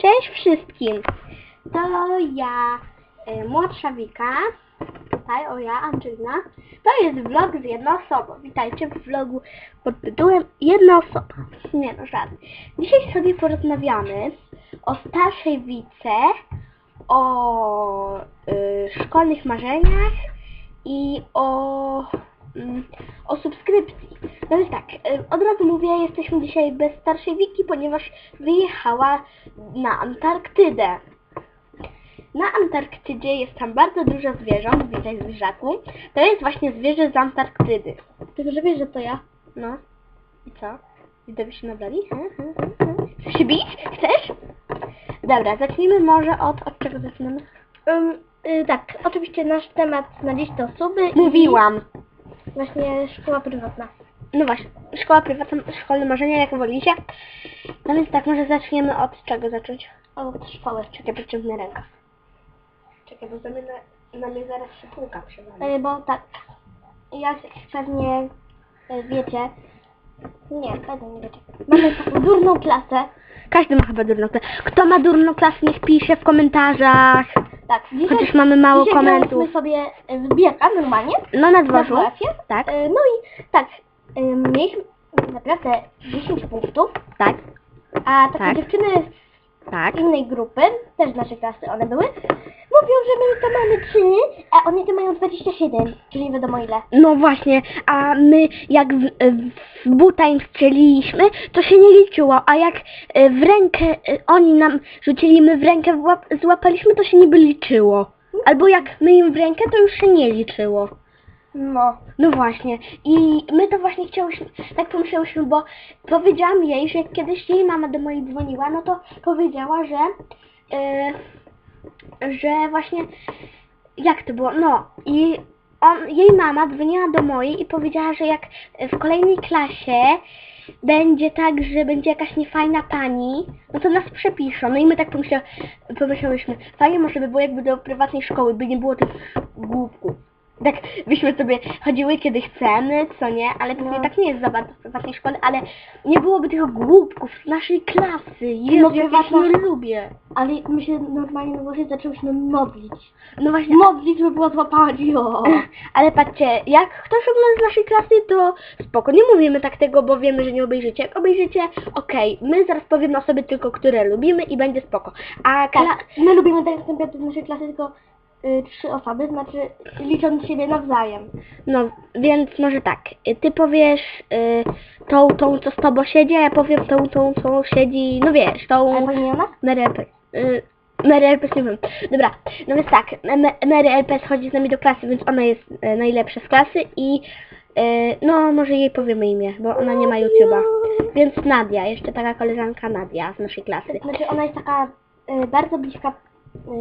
Cześć wszystkim! To ja, y, młodsza Wika, tutaj, o ja, Angelina. To jest vlog z jedną osobą. Witajcie w vlogu pod tytułem Jedna osoba. Nie no, żadny. Dzisiaj sobie porozmawiamy o starszej Wice, o y, szkolnych marzeniach i o, mm, o subskrypcji. No więc tak, od razu mówię, jesteśmy dzisiaj bez starszej Wiki, ponieważ wyjechała na Antarktydę. Na Antarktydzie jest tam bardzo dużo zwierząt, witaj zwierzaku. To jest właśnie zwierzę z Antarktydy. Tylko, że wiesz, że to ja. No. I co? Widowie się nabrali? Chcesz się bić? Chcesz? Dobra, zacznijmy może od... Od czego zaczynamy? Um, y, tak, oczywiście nasz temat na dziś to osoby Mówiłam. właśnie szkoła prywatna. No właśnie, szkoła prywatna, szkolne marzenia, jak wolicie. No więc tak, może zaczniemy od czego zacząć? Od szkoły. Czekaj, pociągnę rękę. Czekaj, bo za mnie na, na mnie zaraz się półka przewali. Y, bo tak, jak pewnie y, wiecie, nie, pewnie nie wiecie, mamy taką durną klasę. Każdy ma chyba durną klasę. Kto ma durną klasę, niech pisze w komentarzach. Tak, dzisiaj, Chociaż mamy mało dzisiaj komentów. sobie biega normalnie, No na na dworzu. WF-ie. Tak, Y, no i tak, mieliśmy naprawdę 10 punktów, tak, a takie Tak. dziewczyny tak. z innej grupy, też z naszej klasy one były, mówią, że my to mamy 3, a oni to mają 27, czyli nie wiadomo ile. No właśnie, a my jak w, w buta im strzeliliśmy, to się nie liczyło, a jak e, w rękę e, oni nam rzucili, my w rękę włap, złapaliśmy, to się niby liczyło. Albo jak my im w rękę, to już się nie liczyło. No. No właśnie. I my to właśnie chciałyśmy, tak pomyślałyśmy, bo powiedziałam jej, że kiedyś jej mama do mojej dzwoniła, no to powiedziała, że yy, że właśnie jak to było? No i on, jej mama dzwoniła do mojej i powiedziała, że jak w kolejnej klasie będzie tak, że będzie jakaś niefajna pani, no to nas przepiszą. No i my tak pomyśla, pomyślałyśmy, fajnie może by było jakby do prywatnej szkoły, by nie było tych głupków. Tak byśmy sobie chodziły kiedy chcemy, co nie, ale pewnie No. tak nie jest za bardzo w prywatnej szkole, ale nie byłoby tych głupków z naszej klasy. Jezu, No, ja się nie lubię. Ale my się normalnie na głosie zaczęłyśmy modlić. No właśnie, Modlić, żeby było złapanie. o. Ale patrzcie, jak ktoś ogląda z naszej klasy, to spoko. Nie mówimy tak tego, bo wiemy, że nie obejrzycie. Jak obejrzycie, okej, my zaraz powiemy osoby tylko, które lubimy i będzie spoko. A kla... Tak, my lubimy tak naprawdę z naszej klasy tylko y, trzy osoby, znaczy licząc siebie nawzajem. No, więc może tak. Ty powiesz y, tą, tą, co z tobą siedzi, a ja powiem tą, tą, co siedzi, no wiesz, tą... Ale pani Jana? Mary LPS. Y, Mary LPS nie wiem. Dobra, no więc tak, M- Mary LPS chodzi z nami do klasy, więc ona jest y, najlepsza z klasy i y, no może jej powiemy imię, bo ona nie ma YouTube'a. Więc Nadia, jeszcze taka koleżanka Nadia z naszej klasy. Znaczy ona jest taka y, bardzo bliska y,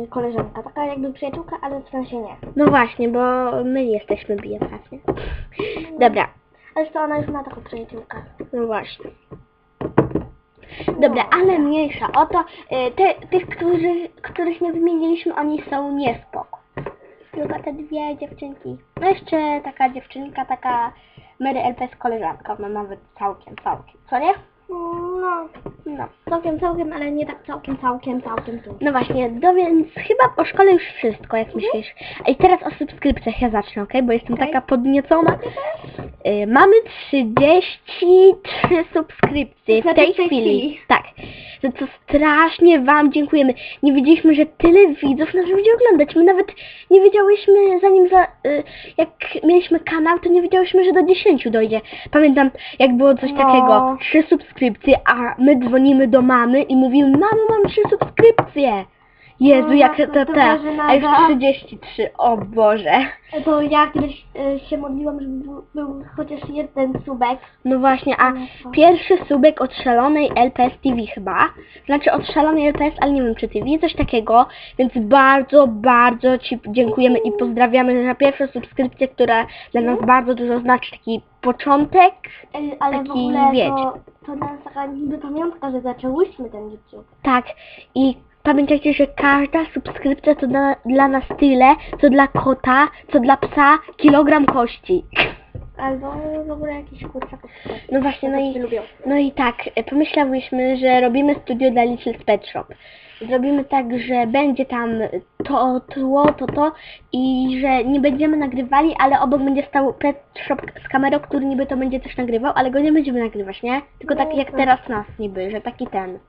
koleżanka, taka jakby przyjaciółka, ale w sensie nie. No właśnie, bo my jesteśmy BFF, nie? Dobra, Ale to ona już ma taką przyjaciółkę. no właśnie. Dobra, ale mniejsza o to, y, te, tych, którzy, których nie wymieniliśmy, oni są niespoko. Tylko te dwie dziewczynki. No jeszcze taka dziewczynka, taka Mary LPS koleżanka, no nawet całkiem, całkiem, co nie? No, No. całkiem, całkiem, ale nie tak całkiem, całkiem, całkiem tu. No właśnie, no więc chyba po szkole już wszystko, jak myślisz. A i teraz o subskrypcjach ja zacznę, ok? Bo jestem Okej. taka podniecona. Y, mamy 33 subskrypcje w tej chwili. Tak. Za co strasznie Wam dziękujemy. Nie wiedzieliśmy, że tyle widzów nas będzie oglądać. My nawet nie wiedziałyśmy, zanim za, y, jak mieliśmy kanał, to nie wiedziałyśmy, że do 10 dojdzie. Pamiętam, jak było coś No. takiego, 3 subskrypcje, a my dzwonimy do mamy i mówimy, mamo, mam 3 subskrypcje. Jezu, jak to- Grażyna a już za- 33, o Boże. To ja kiedyś y, się modliłam, żeby był, był chociaż jeden subek. No właśnie, a No pierwszy subek od szalonej LPS TV chyba, znaczy od szalonej LPS, ale nie wiem czy TV, coś takiego, więc bardzo, bardzo Ci dziękujemy i pozdrawiamy za pierwszą subskrypcję, która dla nas bardzo dużo znaczy, taki początek, Ale w Taki, ogóle wiecie. to, to nas taka niby pamiątka, że zaczęłyśmy ten YouTube. tak, i pamiętajcie, że każda subskrypcja to dla, dla nas tyle, co dla kota, co dla psa, kilogram kości. Albo w ogóle jakiś kurczak. No właśnie, no i, lubią. no i tak, e, pomyślałyśmy, że robimy studio dla Little Pet Shop. Zrobimy tak, że będzie tam to, tło, to, to i że nie będziemy nagrywali, ale obok będzie stał pet shop z kamerą, który niby to będzie też nagrywał, ale go nie będziemy nagrywać, nie? Tylko taki jak tak. teraz nas niby, że taki ten.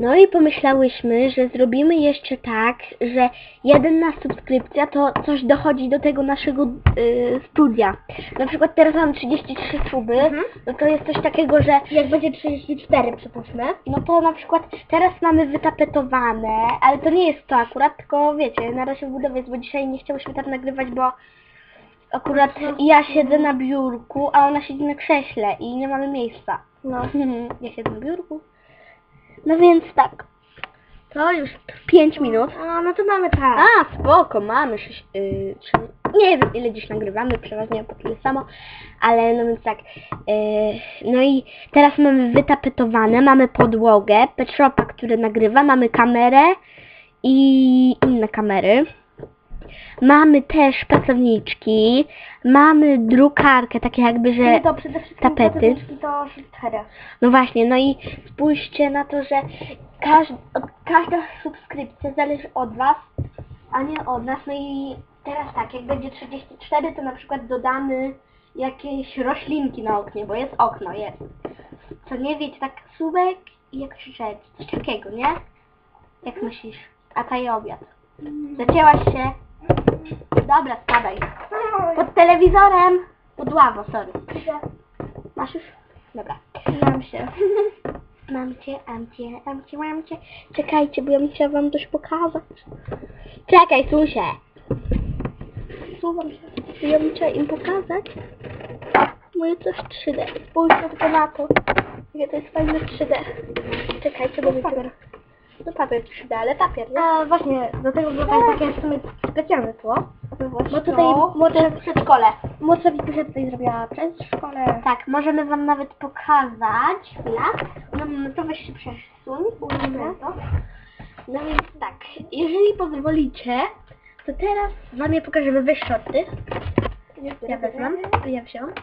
No i pomyślałyśmy, że zrobimy jeszcze tak, że jedna subskrypcja to coś dochodzi do tego naszego y, studia. Na przykład teraz mam 33 suby, Mhm. no to jest coś takiego, że Jak będzie 34, przypuśćmy. no to na przykład teraz mamy wytapetowane, ale to nie jest to akurat, tylko wiecie, na razie w budowie jest, bo dzisiaj nie chciałyśmy tak nagrywać, bo akurat ja siedzę na biurku, a ona siedzi na krześle i nie mamy miejsca. No. ja siedzę na biurku. No więc tak. To już 5 minut. A, no to mamy czas. A, spoko, mamy sześć, yy, trzy, nie wiem ile dziś nagrywamy, przeważnie po tyle samo, ale no więc tak, yy, no i teraz mamy wytapetowane, mamy podłogę, Petropa, który nagrywa, mamy kamerę i inne kamery. Mamy też pracowniczki, mamy drukarkę, takie jakby, że... Czyli to przede wszystkim tapety. to. No właśnie, no i spójrzcie na to, że każd, każda subskrypcja zależy od Was, a nie od nas. No i teraz tak, jak będzie 34, to na przykład dodamy jakieś roślinki na oknie, bo jest okno, jest. Co nie wiecie, tak subek i jakaś rzecz, coś takiego, nie? Jak myślisz? A taj obiad. Zacięłaś się? Dobra, spadaj. Pod telewizorem! Pod ławą, sorry. Masz już? Dobra. Mam się. Mam cię, mam cię, mam cię, mam cię. Czekajcie, bo ja chciała wam coś pokazać. Czekaj, Susie. Słucham się. Bo Ja chciała im pokazać moje coś 3D. Spójrzcie tylko na to. Jakie to jest fajne 3D. Czekajcie, bo mi papier. No papier 3D, ale papier, nie? A właśnie, do tego było tak takie w sumie specjalne tło. Bo tutaj młodsza w przedszkole. Młodsza Wikusia tutaj zrobiła przez szkole. Tak, możemy wam nawet pokazać. Chwila. No, no to weź się przesuń. ułożymy to. No więc tak, jeżeli pozwolicie, to teraz wam je pokażemy we szoty. Ja wezmę, ja wziąłem.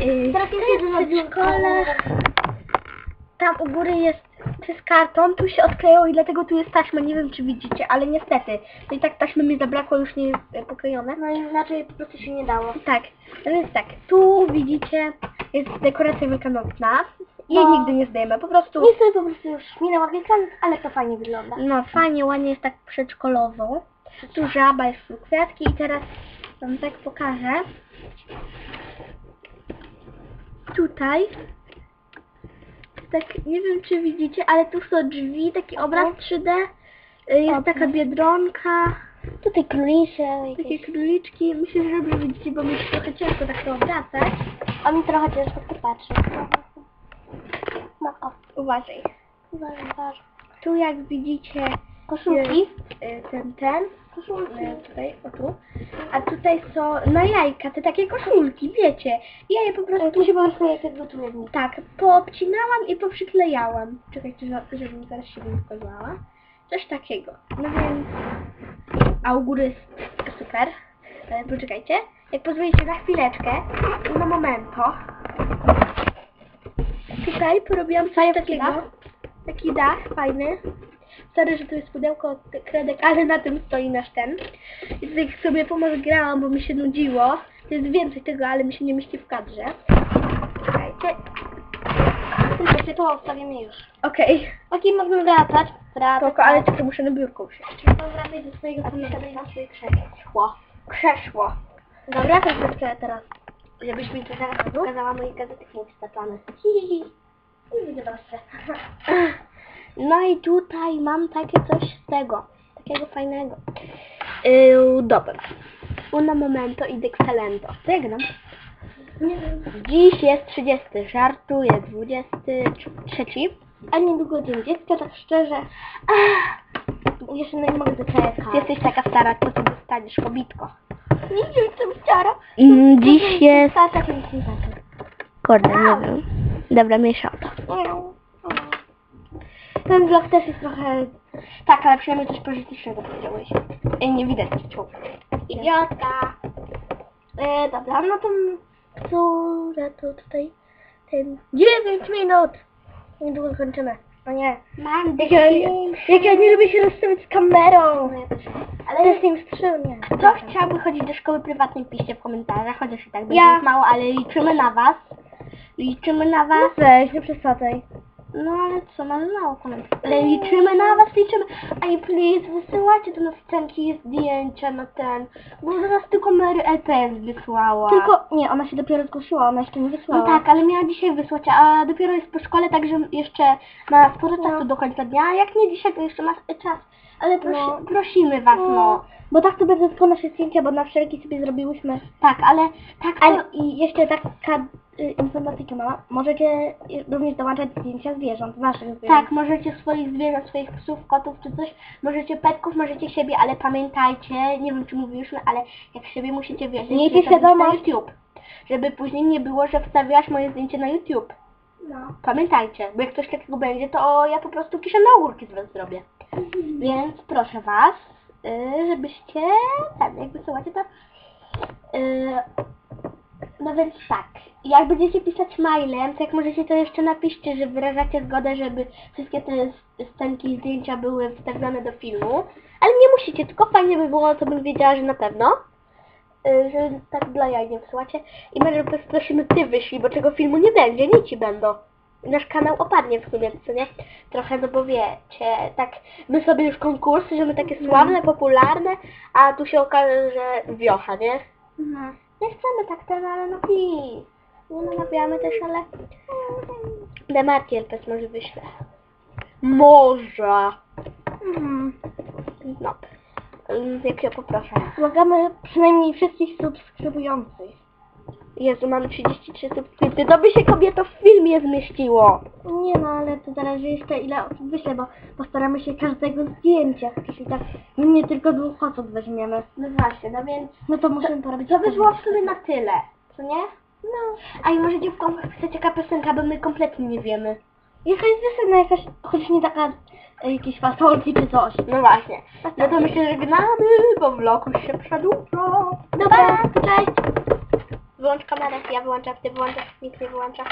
Yy, Teraz to jest jedna w przedszkole. Tam u góry jest przez karton, tu się odkleją i dlatego tu jest taśma, nie wiem czy widzicie, ale niestety. No i tak taśmy mi zabrakło, już nie jest e, poklejone. No i inaczej po prostu się nie dało. Tak, no więc tak, tu widzicie, jest dekoracja wielkanocna. Jej No. nigdy nie zdejmę, po prostu, Nie sobie po prostu już minęła Wielkanoc, ale to fajnie wygląda. no fajnie, ładnie jest tak przedszkolowo. Tu żaba, jest tu kwiatki i teraz wam tak pokażę. Tutaj, tak, nie wiem czy widzicie, ale tu są drzwi, taki obraz 3D. y, Jest taka biedronka, Tutaj królisie takie jakieś. króliczki. Myślę, że dobrze widzicie, bo mi się trochę ciężko tak to obracać. A mi trochę ciężko tu patrzeć. No o, Uważaj. uważaj, uważaj. Tu jak widzicie Koszulki. jest y, ten, ten, Koszulki. y, tutaj, o tu. A tutaj są, no jajka, te takie koszulki, wiecie. Ja je po prostu, Tu się po prostu jak w nich. tak, poobcinałam i poprzyklejałam. Czekajcie, że- żebym zaraz się nie pokazała. Coś takiego. No więc, a u góry jest super. E, Poczekajcie, jak pozwolicie na chwileczkę, na momento. Tutaj porobiłam coś takiego. Taki dach fajny. Sorry, że tu jest pudełko od kredek, ale na tym stoi nasz ten. I tutaj sobie pomazgrałam, bo mi się nudziło. To jest więcej tego, ale mi się nie mieści w kadrze. Czekajcie. Tylko tu odstawimy już. Okej. Okej, możemy wracać. Wracać. Spoko, ale tylko muszę na biurko usiąść. Wracaj do swojego pomieszczenia na swoje krzesło. Krzeszło. Dobra, to chcę teraz. Żebyś mi tu zaraz pokazała moje gazety wstawione. Hihihi. Nie widzę dobrze. No i tutaj mam takie coś z tego. Takiego fajnego. Yy, dobra. Una momento. Co ja gram? Nie wiem. Dziś jest 30. Żartuję. 23. A niedługo dzień dziecka, tak szczerze. Jeszcze no nie mogę doczekać. Ty jesteś taka stara, to sobie staniesz, kobitko. Nie jestem stara. Mm, dziś jest... Starsza, to nic nie. Kurde, nie wiem. Dobra, mniejsza o to. Miau. Ten vlog też jest trochę... Tak, ale przynajmniej coś pożytecznego powiedziałeś. Ej, nie widać ciąg. Idiotka. E, dobra, no to... Która to tutaj ten 9 minut. Niedługo kończymy. No nie. Mam Jak ja, jak ja nie lubię się rozstawiać z kamerą. No ja też. Ale jest nim strzył, nie. Kto chciałby chodzić do szkoły prywatnej, piszcie w komentarzach, chociaż i tak będzie Ja. mało, ale liczymy na was. Liczymy na was. No weź, nie przesadzaj. No ale co, mamy mało komentarzy. Ale liczymy na was, liczymy. Ej, please, wysyłajcie do nas scenki zdjęcia na ten. Bo nas tylko Mary LPS wysłała. Tylko, nie, ona się dopiero zgłosiła, ona jeszcze nie wysłała. No tak, ale miała dzisiaj wysłać, a dopiero jest po szkole, także jeszcze ma sporo No. czasu do końca dnia. A jak nie dzisiaj, to jeszcze ma czas. Ale prosi, No. prosimy was, no. Bo tak to będą tylko nasze zdjęcia, bo na wszelki sobie zrobiłyśmy. Tak, ale tak to... Ale i jeszcze taka y, informatyka mała. Możecie również dołączać zdjęcia zwierząt, naszych zwierząt. Tak, możecie swoich zwierząt, swoich psów, kotów czy coś, możecie petków, możecie siebie, ale pamiętajcie, nie wiem czy mówiłyśmy, ale jak siebie musicie wiedzieć, Miejcie będzie na świadomość. YouTube. Żeby później nie było, że wstawiałaś moje zdjęcie na YouTube. No. Pamiętajcie, bo jak coś takiego będzie, to ja po prostu kiszę na ogórki z was zrobię. Więc proszę was, y, żebyście, ten, jak wysyłacie to, y, no więc tak, jak będziecie pisać mailem, to jak możecie to jeszcze napiszcie, że wyrażacie zgodę, żeby wszystkie te scenki i zdjęcia były wstawione do filmu, ale nie musicie, tylko fajnie by było, to bym wiedziała, że na pewno, y, że tak dla jaj nie wysyłacie i może po prostu prosimy ty wyślij, bo czego filmu nie będzie, nic ci będą. Nasz kanał opadnie w sumie, co nie? Trochę, no bo wiecie, tak, my sobie już konkursy, że my takie sławne, popularne, a tu się okaże, że wiocha, nie? No. Nie chcemy tak ten, ale no please. Nie namawiamy też, ale... Demarki LPS może wyślę. Może. Mhm. No. Jak ja poproszę. Błagamy przynajmniej wszystkich subskrybujących. Jezu, mamy 33 subskrypcje. To by się kobieto w filmie zmieściło. Nie no, ale to zależy jeszcze ile osób wyśle, bo postaramy się każdego zdjęcia. Jeśli tak, my nie tylko dwóch osób weźmiemy. No właśnie, no więc... No to musimy porobić To było w sumie na tyle. Co nie? No. A i w komentarzach pisać jaka piosenka, bo my kompletnie nie wiemy. Jakaś wiosenna, jakaś, chociaż nie taka e, jakieś fasolki czy coś. No właśnie. No to myślę, że gnamy, bo vlog już się przedłuża. Dobra, cześć! Wyłącz kamerę, ja wyłączam, ty wyłączasz, nikt nie wyłącza.